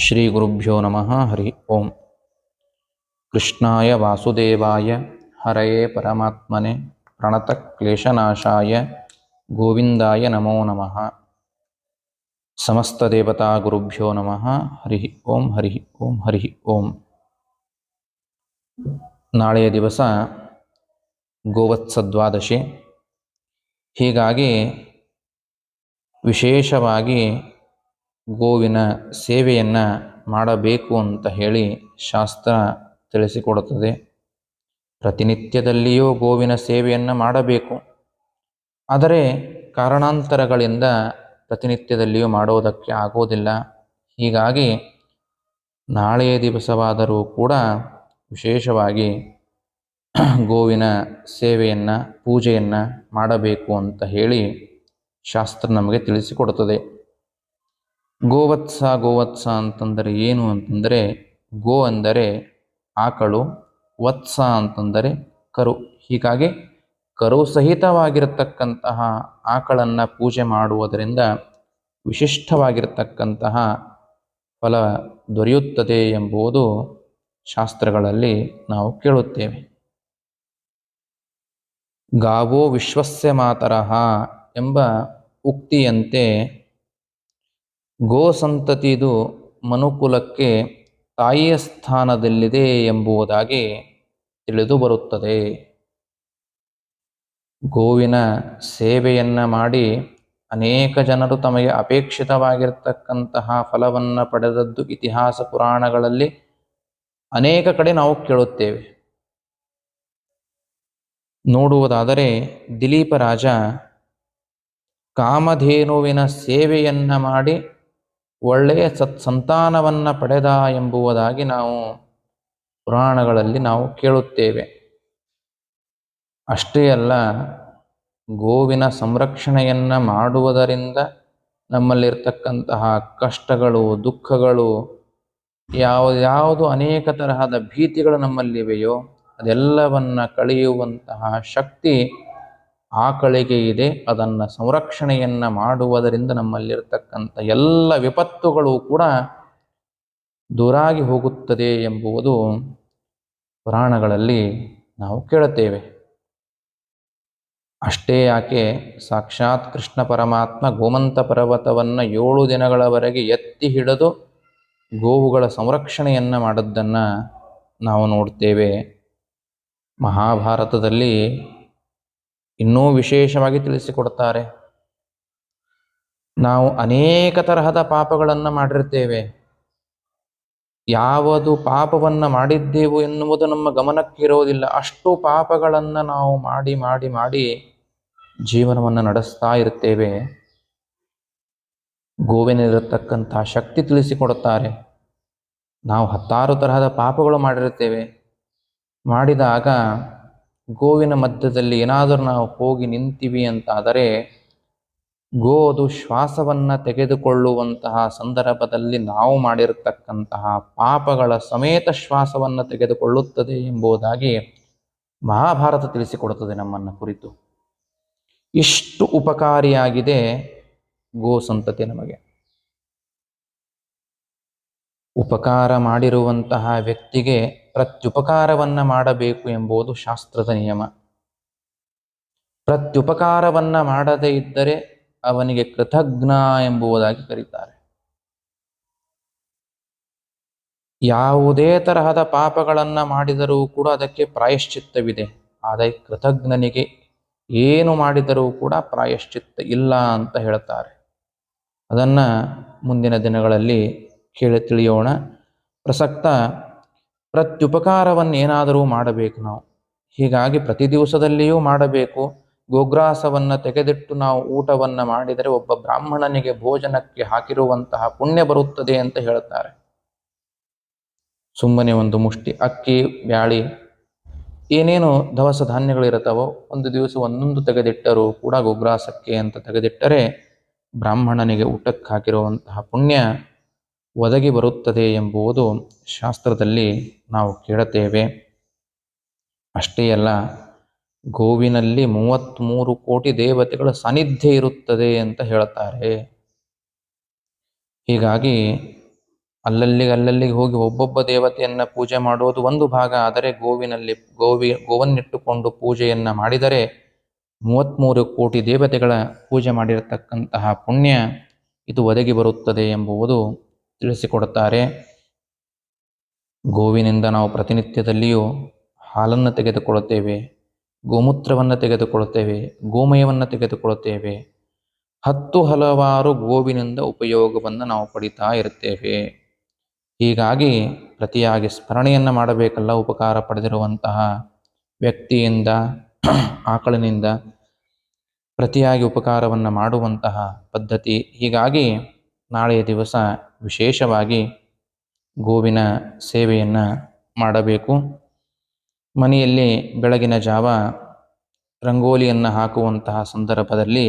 ಶ್ರೀಗುರುಭ್ಯೋ ನಮಃ. ಹರಿ ಓಂ. ಕೃಷ್ಣಾಯ ವಾಸುದೇವಾಯ. ಹರಯೇ ಪರಮಾತ್ಮನೆ. ಪ್ರಣತಕ್ಲೇಶನಾಶಾಯ ಗೋವಿಂದಾಯ ನಮೋ ನಮಃ. ಸಮಸ್ತ ದೇವತಾ ಗುರುಭ್ಯೋ ನಮಃ. ಹರಿ ಓಂ ಹರಿ ಓಂ ಹರಿ ಓಂ. ನಾಳೆಯ ದಿವಸ ಗೋವತ್ಸದ್ವಾದಶಿ. ಹೀಗಾಗಿ ವಿಶೇಷವಾಗಿ ಗೋವಿನ ಸೇವೆಯನ್ನು ಮಾಡಬೇಕು ಅಂತ ಹೇಳಿ ಶಾಸ್ತ್ರ ತಿಳಿಸಿಕೊಡುತ್ತದೆ. ಪ್ರತಿನಿತ್ಯದಲ್ಲಿಯೂ ಗೋವಿನ ಸೇವೆಯನ್ನು ಮಾಡಬೇಕು. ಆದರೆ ಕಾರಣಾಂತರಗಳಿಂದ ಪ್ರತಿನಿತ್ಯದಲ್ಲಿಯೂ ಮಾಡೋದಕ್ಕೆ ಆಗೋದಿಲ್ಲ. ಹೀಗಾಗಿ ನಾಳೆಯ ದಿವಸವಾದರೂ ಕೂಡ ವಿಶೇಷವಾಗಿ ಗೋವಿನ ಸೇವೆಯನ್ನು, ಪೂಜೆಯನ್ನು ಮಾಡಬೇಕು ಅಂತ ಹೇಳಿ ಶಾಸ್ತ್ರ ನಮಗೆ ತಿಳಿಸಿಕೊಡುತ್ತದೆ. ಗೋವತ್ಸ ಗೋವತ್ಸ ಅಂತಂದರೆ ಏನು ಅಂತಂದರೆ ಗೋ ಅಂದರೆ ಆಕಳು, ವತ್ಸ ಅಂತಂದರೆ ಕರು. ಹೀಗಾಗಿ ಕರು ಸಹಿತವಾಗಿರತಕ್ಕಂತಹ ಆಕಳನ್ನು ಪೂಜೆ ಮಾಡುವುದರಿಂದ ವಿಶಿಷ್ಟವಾಗಿರತಕ್ಕಂತಹ ಫಲ ದೊರೆಯುತ್ತದೆ ಎಂಬುದು ಶಾಸ್ತ್ರಗಳಲ್ಲಿ ನಾವು ಕೇಳುತ್ತೇವೆ. ಗಾವೋ ವಿಶ್ವಸ್ಯ ಮಾತರಹ ಎಂಬ ಉಕ್ತಿಯಂತೆ ಗೋ ಸಂತತಿದು ಮನುಕುಲಕ್ಕೆ ತಾಯಿಯ ಸ್ಥಾನದಲ್ಲಿದೆ ಎಂಬುದಾಗಿ ತಿಳಿದು ಬರುತ್ತದೆ. ಗೋವಿನ ಸೇವೆಯನ್ನು ಮಾಡಿ ಅನೇಕ ಜನರು ತಮಗೆ ಅಪೇಕ್ಷಿತವಾಗಿರ್ತಕ್ಕಂತಹ ಫಲವನ್ನು ಪಡೆದದ್ದು ಇತಿಹಾಸ ಪುರಾಣಗಳಲ್ಲಿ ಅನೇಕ ಕಡೆ ನಾವು ಕೇಳುತ್ತೇವೆ. ನೋಡುವುದಾದರೆ ದಿಲೀಪ ರಾಜ ಕಾಮಧೇನುವಿನ ಸೇವೆಯನ್ನು ಮಾಡಿ ಒಳ್ಳೆಯ ಸತ್ ಸಂತಾನವನ್ನು ಪಡೆದ ಎಂಬುವುದಾಗಿ ನಾವು ಪುರಾಣಗಳಲ್ಲಿ ನಾವು ಕೇಳುತ್ತೇವೆ. ಅಷ್ಟೇ ಅಲ್ಲ, ಗೋವಿನ ಸಂರಕ್ಷಣೆಯನ್ನು ಮಾಡುವುದರಿಂದ ನಮ್ಮಲ್ಲಿರ್ತಕ್ಕಂತಹ ಕಷ್ಟಗಳು, ದುಃಖಗಳು, ಯಾವ, ಯಾವುದು ಅನೇಕ ತರಹದ ಭೀತಿಗಳು ನಮ್ಮಲ್ಲಿವೆಯೋ ಅದೆಲ್ಲವನ್ನು ಕಳೆಯುವಂತಹ ಶಕ್ತಿ ಆಕಳಿಗೆ ಇದೆ. ಅದನ್ನು ಸಂರಕ್ಷಣೆಯನ್ನು ಮಾಡುವುದರಿಂದ ನಮ್ಮಲ್ಲಿರ್ತಕ್ಕಂಥ ಎಲ್ಲ ವಿಪತ್ತುಗಳು ಕೂಡ ದೂರಾಗಿ ಹೋಗುತ್ತದೆ ಎಂಬುವುದು ಪುರಾಣಗಳಲ್ಲಿ ನಾವು ಕೇಳುತ್ತೇವೆ. ಅಷ್ಟೇ ಯಾಕೆ ಸಾಕ್ಷಾತ್ ಕೃಷ್ಣ ಪರಮಾತ್ಮ ಗೋಮಂತ ಪರ್ವತವನ್ನು ಏಳು ದಿನಗಳವರೆಗೆ ಎತ್ತಿ ಹಿಡಿದು ಗೋವುಗಳ ಸಂರಕ್ಷಣೆಯನ್ನು ಮಾಡಿದ್ದನ್ನು ನಾವು ನೋಡ್ತೇವೆ. ಮಹಾಭಾರತದಲ್ಲಿ ಇನ್ನೂ ವಿಶೇಷವಾಗಿ ತಿಳಿಸಿಕೊಡ್ತಾರೆ ನಾವು ಅನೇಕ ತರಹದ ಪಾಪಗಳನ್ನು ಮಾಡಿರ್ತೇವೆ. ಯಾವುದು ಪಾಪವನ್ನು ಮಾಡಿದ್ದೇವು ಎನ್ನುವುದು ನಮ್ಮ ಗಮನಕ್ಕಿರೋದಿಲ್ಲ. ಅಷ್ಟು ಪಾಪಗಳನ್ನು ನಾವು ಮಾಡಿ ಮಾಡಿ ಮಾಡಿ ಜೀವನವನ್ನು ನಡೆಸ್ತಾ ಇರ್ತೇವೆ. ಗೋವಿನಲ್ಲಿರತಕ್ಕಂಥ ಶಕ್ತಿ ತಿಳಿಸಿಕೊಡುತ್ತಾರೆ. ನಾವು ಹತ್ತಾರು ತರಹದ ಪಾಪಗಳು ಮಾಡಿರುತ್ತೇವೆ ಮಾಡಿದಾಗ ಗೋವಿನ ಮಧ್ಯದಲ್ಲಿ ಏನಾದರೂ ನಾವು ಹೋಗಿ ನಿಂತೀವಿ ಅಂತಾದರೆ ಗೋ ಅದು ಶ್ವಾಸವನ್ನು ತೆಗೆದುಕೊಳ್ಳುವಂತಹ ಸಂದರ್ಭದಲ್ಲಿ ನಾವು ಮಾಡಿರತಕ್ಕಂತಹ ಪಾಪಗಳ ಸಮೇತ ಶ್ವಾಸವನ್ನು ತೆಗೆದುಕೊಳ್ಳುತ್ತದೆ ಎಂಬುದಾಗಿ ಮಹಾಭಾರತ ತಿಳಿಸಿಕೊಡುತ್ತದೆ ನಮ್ಮನ್ನು ಕುರಿತು. ಇಷ್ಟು ಉಪಕಾರಿಯಾಗಿದೆ ಗೋ ಸಂತತಿ ನಮಗೆ. ಉಪಕಾರ ಮಾಡಿರುವಂತಹ ವ್ಯಕ್ತಿಗೆ ಪ್ರತ್ಯುಪಕಾರವನ್ನು ಮಾಡಬೇಕು ಎಂಬುದು ಶಾಸ್ತ್ರದ ನಿಯಮ. ಪ್ರತ್ಯುಪಕಾರವನ್ನು ಮಾಡದೇ ಇದ್ದರೆ ಅವನಿಗೆ ಕೃತಜ್ಞ ಎಂಬುದಾಗಿ ಕರೀತಾರೆ. ಯಾವುದೇ ತರಹದ ಪಾಪಗಳನ್ನು ಮಾಡಿದರೂ ಕೂಡ ಅದಕ್ಕೆ ಪ್ರಾಯಶ್ಚಿತ್ತವಿದೆ. ಆದರೆ ಕೃತಜ್ಞನಿಗೆ ಏನು ಮಾಡಿದರೂ ಕೂಡ ಪ್ರಾಯಶ್ಚಿತ್ತ ಇಲ್ಲ ಅಂತ ಹೇಳ್ತಾರೆ. ಅದನ್ನು ಮುಂದಿನ ದಿನಗಳಲ್ಲಿ ಕೇಳಿ ತಿಳಿಯೋಣ ಪ್ರಸಕ್ತ ಪ್ರತ್ಯುಪಕಾರವನ್ನೇನಾದರೂ ಮಾಡಬೇಕು ನಾವು. ಹೀಗಾಗಿ ಪ್ರತಿ ದಿವಸದಲ್ಲಿಯೂ ಮಾಡಬೇಕು. ಗೋಗ್ರಾಸವನ್ನು ತೆಗೆದಿಟ್ಟು ನಾವು ಊಟವನ್ನು ಮಾಡಿದರೆ ಒಬ್ಬ ಬ್ರಾಹ್ಮಣನಿಗೆ ಭೋಜನಕ್ಕೆ ಹಾಕಿರುವಂತಹ ಪುಣ್ಯ ಬರುತ್ತದೆ ಅಂತ ಹೇಳುತ್ತಾರೆ. ಸುಮ್ಮನೆ ಒಂದು ಮುಷ್ಟಿ, ಅಕ್ಕಿ, ಬ್ಯಾಳಿ, ಏನೇನು ದವಸ ಧಾನ್ಯಗಳಿರುತ್ತವೋ ಒಂದು ದಿವಸ ಒಂದೊಂದು ತೆಗೆದಿಟ್ಟರೂ ಕೂಡ ಗೋಗ್ರಾಸಕ್ಕೆ ಅಂತ ತೆಗೆದಿಟ್ಟರೆ ಬ್ರಾಹ್ಮಣನಿಗೆ ಊಟಕ್ಕೆ ಹಾಕಿರುವಂತಹ ಪುಣ್ಯ ಒದಗಿ ಬರುತ್ತದೆ ಎಂಬುವುದು ಶಾಸ್ತ್ರದಲ್ಲಿ ನಾವು ಕೇಳುತ್ತೇವೆ. ಅಷ್ಟೇ ಅಲ್ಲ, ಗೋವಿನಲ್ಲಿ ಮೂವತ್ತ್ಮೂರು ಕೋಟಿ ದೇವತೆಗಳ ಸಾನ್ನಿಧ್ಯ ಇರುತ್ತದೆ ಅಂತ ಹೇಳುತ್ತಾರೆ. ಹೀಗಾಗಿ ಅಲ್ಲಲ್ಲಿಗೆ ಅಲ್ಲಲ್ಲಿಗೆ ಹೋಗಿ ಒಬ್ಬೊಬ್ಬ ದೇವತೆಯನ್ನು ಪೂಜೆ ಮಾಡುವುದು ಒಂದು ಭಾಗ. ಆದರೆ ಗೋವಿನಲ್ಲಿ ಗೋವಿ, ಗೋವನ್ನಿಟ್ಟುಕೊಂಡು ಪೂಜೆಯನ್ನು ಮಾಡಿದರೆ ಮೂವತ್ತ್ಮೂರು ಕೋಟಿ ದೇವತೆಗಳ ಪೂಜೆ ಮಾಡಿರತಕ್ಕಂತಹ ಪುಣ್ಯ ಇದು ಒದಗಿ ಬರುತ್ತದೆ ಎಂಬುವುದು ತಿಳಿಸಿಕೊಡುತ್ತಾರೆ. ಗೋವಿನಿಂದ ನಾವು ಪ್ರತಿನಿತ್ಯದಲ್ಲಿಯೂ ಹಾಲನ್ನು ತೆಗೆದುಕೊಳ್ಳುತ್ತೇವೆ, ಗೋಮೂತ್ರವನ್ನು ತೆಗೆದುಕೊಳ್ಳುತ್ತೇವೆ, ಗೋಮಯವನ್ನು ತೆಗೆದುಕೊಳ್ಳುತ್ತೇವೆ. ಹತ್ತು ಹಲವಾರು ಗೋವಿನಿಂದ ಉಪಯೋಗವನ್ನು ನಾವು ಪಡಿತಾ ಇರುತ್ತೇವೆ. ಹೀಗಾಗಿ ಪ್ರತಿಯಾಗಿ ಸ್ಮರಣೆಯನ್ನು ಮಾಡಬೇಕಲ್ಲ ಉಪಕಾರ ಪಡೆದಿರುವಂತಹ ವ್ಯಕ್ತಿಯಿಂದ, ಆಕಳಿನಿಂದ ಪ್ರತಿಯಾಗಿ ಉಪಕಾರವನ್ನು ಮಾಡುವಂತಹ ಪದ್ಧತಿ. ಹೀಗಾಗಿ ನಾಳೆಯ ದಿವಸ ವಿಶೇಷವಾಗಿ ಗೋವಿನ ಸೇವೆಯನ್ನು ಮಾಡಬೇಕು. ಮನೆಯಲ್ಲಿ ಬೆಳಗಿನ ಜಾವ ರಂಗೋಲಿಯನ್ನು ಹಾಕುವಂತಹ ಸಂದರ್ಭದಲ್ಲಿ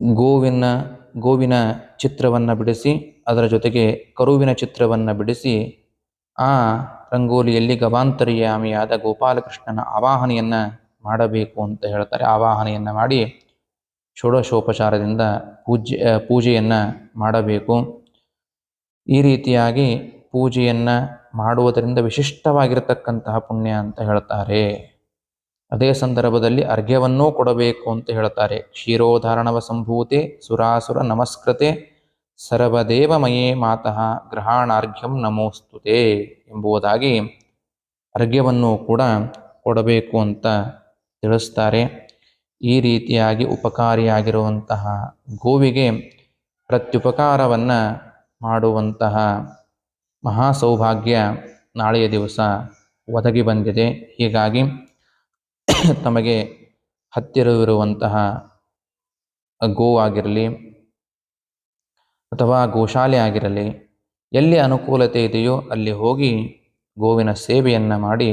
ಗೋವಿನ ಗೋವಿನ ಚಿತ್ರವನ್ನು ಬಿಡಿಸಿ, ಅದರ ಜೊತೆಗೆ ಕರುವಿನ ಚಿತ್ರವನ್ನು ಬಿಡಿಸಿ, ಆ ರಂಗೋಲಿಯಲ್ಲಿ ಗವಾಂತರಿಯಾಮಿಯಾದ ಗೋಪಾಲಕೃಷ್ಣನ ಆವಾಹನೆಯನ್ನು ಮಾಡಬೇಕು ಅಂತ ಹೇಳ್ತಾರೆ. ಆವಾಹನೆಯನ್ನು ಮಾಡಿ ಷೋಡಶೋಪಚಾರದಿಂದ ಪೂಜ್ಯ ಪೂಜೆಯನ್ನು ಮಾಡಬೇಕು. ಈ ರೀತಿಯಾಗಿ ಪೂಜೆಯನ್ನು ಮಾಡುವುದರಿಂದ ವಿಶಿಷ್ಟವಾಗಿರತಕ್ಕಂತಹ ಪುಣ್ಯ ಅಂತ ಹೇಳ್ತಾರೆ ಅದೇ ಸಂದರ್ಭದಲ್ಲಿ ಅರ್ಘ್ಯವನ್ನೂ ಕೊಡಬೇಕು ಅಂತ ಹೇಳ್ತಾರೆ ಕ್ಷೀರೋಧಾರಣವ ಸಂಭೂತೆ ಸುರಾಸುರ ನಮಸ್ಕೃತೆ ಸರ್ವದೇವಮಯೇ ಮಾತಃ ಗ್ರಹಾಣಾರ್ಘ್ಯಂ ನಮೋಸ್ತುತೆ ಎಂಬುದಾಗಿ ಅರ್ಘ್ಯವನ್ನು ಕೂಡ ಕೊಡಬೇಕು ಅಂತ ತಿಳಿಸ್ತಾರೆ. ಈ ರೀತಿಯಾಗಿ ಉಪಕಾರಿಯಾಗಿರುವಂತಹ ಗೋವಿಗೆ ಪ್ರತ್ಯುಪಕಾರವನ್ನು ಮಾಡುವಂತಹ ಮಹಾ ಸೌಭಾಗ್ಯ ನಾಳೆಯ ದಿವಸ ಒದಗಿ ಬಂದಿದೆ. ಹೀಗಾಗಿ ತಮಗೆ ಹತ್ತಿರವಿರುವಂತಹ ಗೋವಾಗಿರಲಿ ಅಥವಾ ಗೋಶಾಲೆ ಆಗಿರಲಿ, ಎಲ್ಲಿ ಅನುಕೂಲತೆ ಇದೆಯೋ ಅಲ್ಲಿ ಹೋಗಿ ಗೋವಿನ ಸೇವೆಯನ್ನು ಮಾಡಿ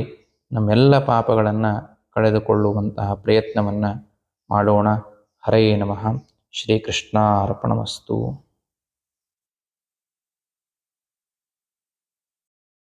ನಮ್ಮೆಲ್ಲ ಪಾಪಗಳನ್ನು ಕಳೆದುಕೊಳ್ಳುವಂತಹ ಪ್ರಯತ್ನವನ್ನು ಮಾಡೋಣ. ಹರೇ ನಮಃ. ಶ್ರೀಕೃಷ್ಣಾರ್ಪಣಮಸ್ತು.